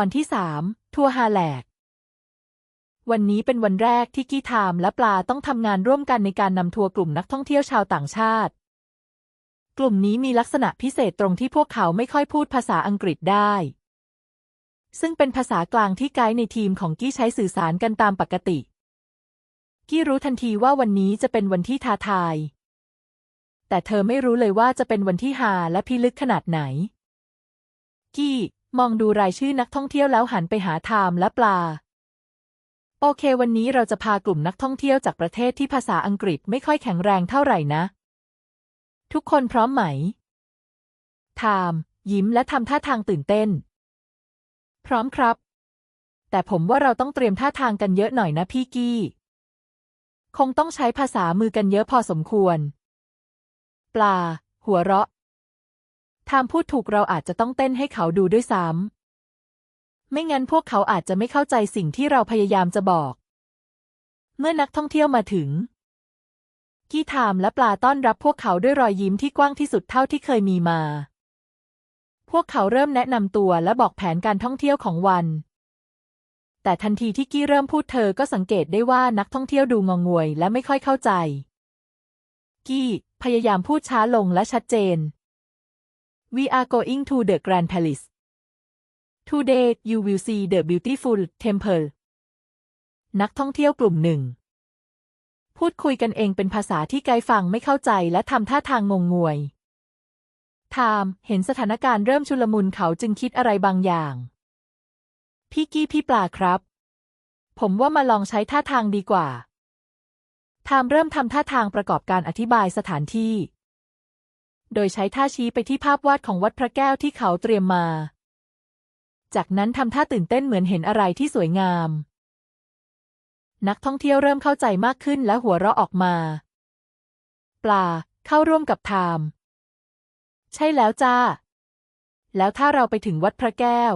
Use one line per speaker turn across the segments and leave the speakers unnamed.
ตอนที่สามทัวร์ฮาแลก วันนี้เป็นวันแรกที่กี้ไทม์และปลาต้องทำงานร่วมกันในการนำทัวร์กลุ่มนักท่องเที่ยวชาวต่างชาติ กลุ่มนี้มีลักษณะพิเศษตรงที่พวกเขาไม่ค่อยพูดภาษาอังกฤษได้ ซึ่งเป็นภาษากลางที่ไกด์ในทีมของกี้ใช้สื่อสารกันตามปกติ กี้รู้ทันทีว่าวันนี้จะเป็นวันที่ท้าทาย แต่เธอไม่รู้เลยว่าจะเป็นวันที่ฮาและพิลึกขนาดไหนกี้ มองดูรายชื่อนักท่องเที่ยวแล้วหันไปหาไทม์และปลา โอเค วันนี้เราจะพากลุ่มนักท่องเที่ยวจากประเทศที่ภาษาอังกฤษไม่ค่อยแข็งแรงเท่าไหร่นะ ทุกคนพร้อมไหมไทม์ยิ้มและทำท่าทางตื่นเต้น พร้อมครับ แต่ผมว่าเราต้องเตรียมท่าทางกันเยอะหน่อยนะพี่กี้ คงต้องใช้ภาษามือกันเยอะพอสมควร ปลา หัวเราะ ทามพูดถูกเราอาจจะต้องเต้นให้เขาดูด้วยซ้ำ ไม่งั้นพวกเขาอาจจะไม่เข้าใจสิ่งที่เราพยายามจะบอก เมื่อนักท่องเที่ยวมาถึง กี้ทามและปลาต้อนรับพวกเขาด้วยรอยยิ้มที่กว้างที่สุดเท่าที่เคยมีมา พวกเขาเริ่มแนะนำตัวและบอกแผนการท่องเที่ยวของวัน แต่ทันทีที่กี้เริ่มพูดเธอก็สังเกตได้ว่านักท่องเที่ยวดูงงงวยและไม่ค่อยเข้าใจ กี้พยายามพูดช้าลงและชัดเจน We are going to the Grand Palace. Today you will see the beautiful temple. นักท่องเที่ยวกลุ่มหนึ่ง พูดคุยกันเองเป็นภาษาที่ไกด์ฟังไม่เข้าใจและทำท่าทางงงงวยไทม์เห็นสถานการณ์เริ่มชุลมุนเขาจึงคิดอะไรบางอย่าง พี่กี้พี่ปลาครับ ผมว่ามาลองใช้ท่าทางดีกว่าไทม์เริ่มทำท่าทางประกอบการอธิบายสถานที่ โดยใช้ท่าชี้ไปที่ภาพวาดของวัดพระแก้วที่เขาเตรียมมา จากนั้นทำท่าตื่นเต้นเหมือนเห็นอะไรที่สวยงาม นักท่องเที่ยวเริ่มเข้าใจมากขึ้นและหัวเราะออกมา ปลา เข้าร่วมกับไทม์ใช่แล้วจ้า แล้วถ้าเราไปถึงวัดพระแก้ว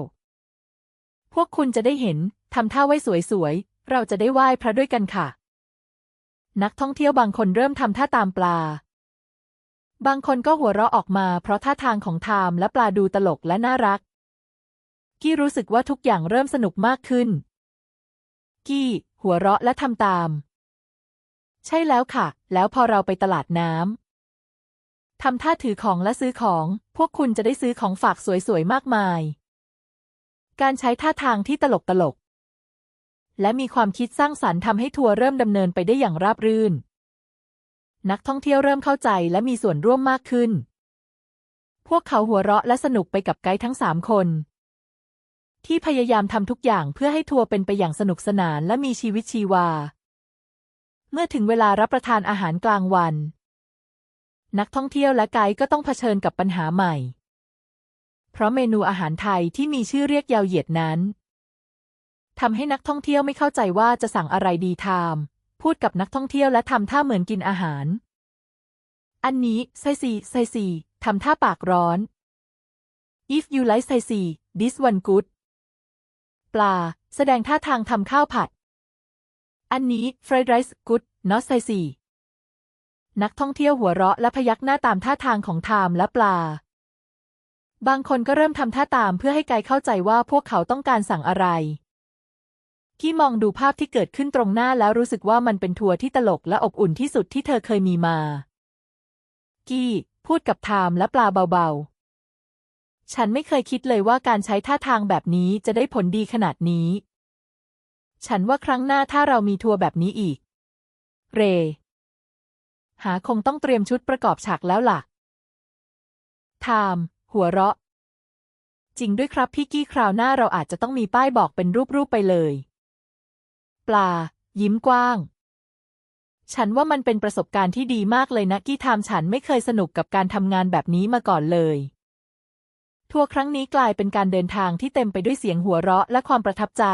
พวกคุณจะได้เห็นทำท่าไว้สวยๆ เราจะได้ไหว้พระด้วยกันค่ะ นักท่องเที่ยวบางคนเริ่มทำท่าตามปลา บางคนก็หัวเราะออกมาเพราะท่าทางของไทม์และปลาดูตลกและน่ารัก กี้รู้สึกว่าทุกอย่างเริ่มสนุกมากขึ้น กี้ หัวเราะและทำตาม ใช่แล้วค่ะ แล้วพอเราไปตลาดน้ำทำท่าถือของและซื้อของ พวกคุณจะได้ซื้อของฝากสวยๆ มากมาย การใช้ท่าทางที่ตลกตลกและมีความคิดสร้างสรรค์ทำให้ทัวร์เริ่มดำเนินไปได้อย่างราบรื่น นักท่องเที่ยวเริ่มเข้าใจและมีส่วนร่วมมากขึ้น พวกเขาหัวเราะและสนุกไปกับไกด์ทั้งสามคน ที่พยายามทำทุกอย่างเพื่อให้ทัวร์เป็นไปอย่างสนุกสนานและมีชีวิตชีวา เมื่อถึงเวลารับประทานอาหารกลางวัน นักท่องเที่ยวและไกด์ก็ต้องเผชิญกับปัญหาใหม่ เพราะเมนูอาหารไทยที่มีชื่อเรียกยาวเหยียดนั้นทำให้นักท่องเที่ยวไม่เข้าใจว่าจะสั่งอะไรดีทาม พูดกับนักท่องเที่ยวและทำท่าเหมือนกินอาหาร อันนี้ไซซีไซซีทำท่าปากร้อน if you like ไซซี this one good ปลา แสดงท่าทางทำข้าวผัด อันนี้ fried rice good not ไซซีนักท่องเที่ยวหัวเราะและพยักหน้าตามท่าทางของไทม์และปลา บางคนก็เริ่มทำท่าตามเพื่อให้ไกเข้าใจว่าพวกเขาต้องการสั่งอะไร กี้มองดูภาพที่เกิดขึ้นตรงหน้าแล้วรู้สึกว่ามันเป็นทัวร์ที่ตลกและอบอุ่นที่สุดที่เธอเคยมีมา กี้พูดกับไทม์และปลาเบาๆ ฉันไม่เคยคิดเลยว่าการใช้ท่าทางแบบนี้จะได้ผลดีขนาดนี้ ฉันว่าครั้งหน้าถ้าเรามีทัวร์แบบนี้อีก เร หาคงต้องเตรียมชุดประกอบฉากแล้วล่ะไทม์หัวเราะ จริงด้วยครับพี่กี้คราวหน้าเราอาจจะต้องมีป้ายบอกเป็นรูปๆไปเลย ปลา ยิ้มกว้าง ฉันว่ามันเป็นประสบการณ์ที่ดีมากเลยนะกี้ทามฉันไม่เคยสนุกกับการทำงานแบบนี้มาก่อนเลยทัวร์ครั้งนี้กลายเป็นการเดินทางที่เต็มไปด้วยเสียงหัวเราะและความประทับใจ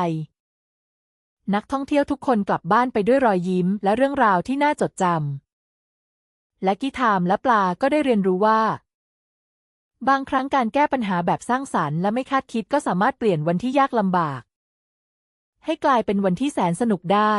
นักท่องเที่ยวทุกคนกลับบ้านไปด้วยรอยยิ้มและเรื่องราวที่น่าจดจำ และกี้ทามและปลาก็ได้เรียนรู้ว่า บางครั้งการแก้ปัญหาแบบสร้างสารรค์และไม่คาดคิดก็สามารถเปลี่ยนวันที่ยากลำบาก ให้กลายเป็นวันที่แสนสนุกได้